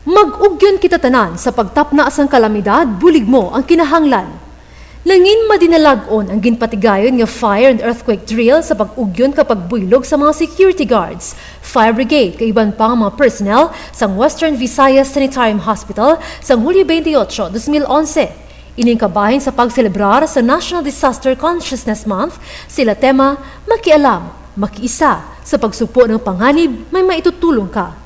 Mag-ugyon kita tanan sa pagtapna asang kalamidad, bulig mo ang kinahanglan. Langin madinalagon ang ginpatigayon nga fire and earthquake drill sa pag-ugyon kapag buylog sa mga security guards, fire brigade kay iban pang mga personnel sa Western Visayas Sanitarium Hospital sa Hulyo 28, 2011. Ining sa pagselebrar sa National Disaster Consciousness Month, sila tema, makialam, makiisa, sa pagsupo ng panganib, may maitutulong ka.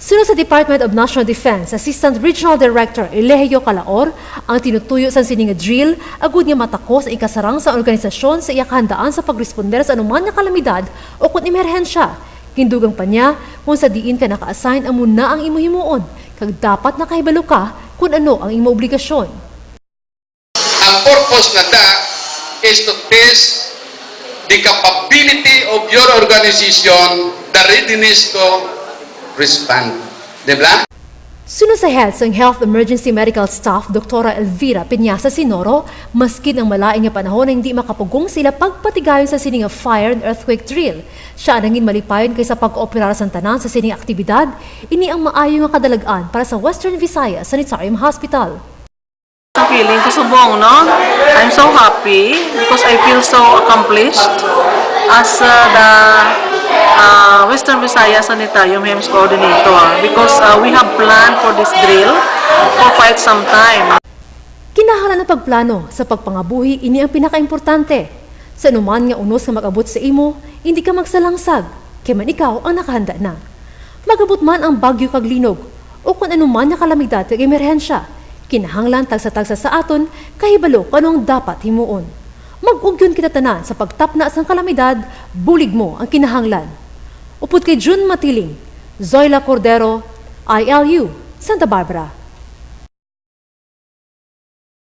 Sunod sa Department of National Defense, Assistant Regional Director Elegio Calaor ang tinutuyo sa sininga drill agud nga matakos ang ikasarang sa organisasyon sa iyak handaan sa pagresponder sa anuman nga kalamidad o kung emerhensya. Kindugang pa niya kung sa diin ka naka-assign ang muna ang imo himuon kag dapat nakahibalo ka kung ano ang imo obligasyon. Ang purpose na da is to test the capability of your organization, the readiness to respond. Di ba? Sunod sa Health Emergency Medical Staff, Dr. Elvira Piñasa Sinoro, maski ng malaing nga panahon na hindi makapugong sila pagpatigayon sa sining fire and earthquake drill. Siya nangin malipayon kaysa pag-ooperar sa tanan sa sining aktibidad, ini ang maayo nga kadalagan para sa Western Visayas Sanitarium Hospital. Ang feeling ko subong, no? I'm so happy because I feel so accomplished as uh, the Western Visayas Sanitarium HEMS Coordinator because uh, we have planned for this drill for quite some time. Kinahanglan ng pagplano sa pagpangabuhi ini ang pinakaimportante. Sa anuman nga unos nga mag-abot sa imo, hindi ka magsalangsag, kay man ikaw ang nakahanda na. Magabot man ang bagyo kag linog, o kung anuman nga kalamidad kag emerhensya, kinahanglan tagsa-tagsa sa aton kahibalo kanong dapat himuon. Mag-ugyon kita tanan sa pagtapna sang kalamidad, bulig mo ang kinahanglan. Upod kay June Matiling, Zoila Cordero, ILU, Santa Barbara.